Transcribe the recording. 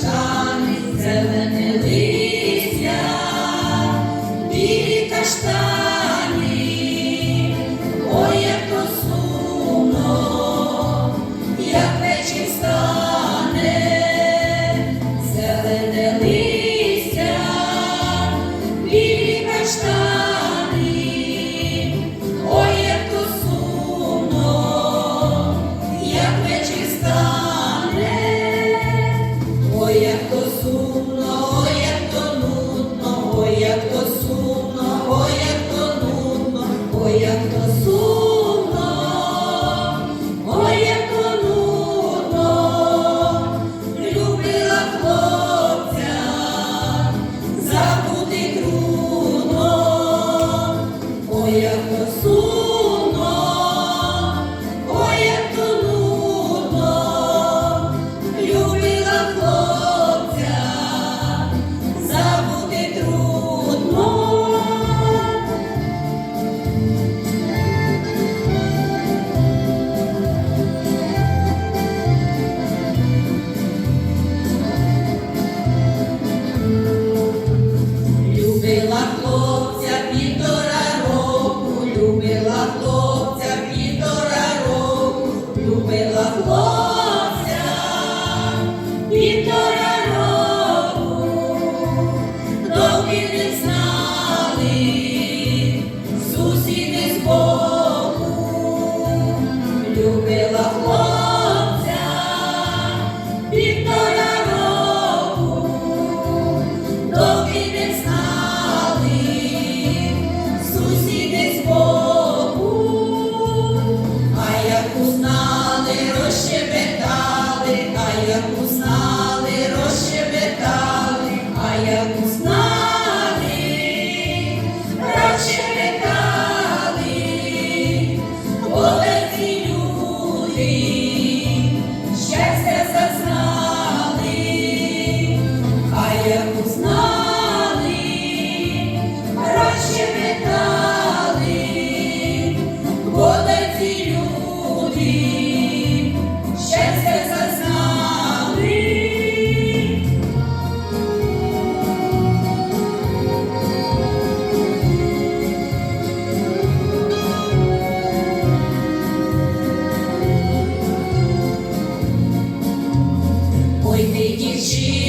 time як то сумно, ой, як то нудно, ой, як то сумно, ой, то нудно, ой, як то сумно, ой, як то нудно, любила хлопця, забути трудно, ой, як сумно. ti.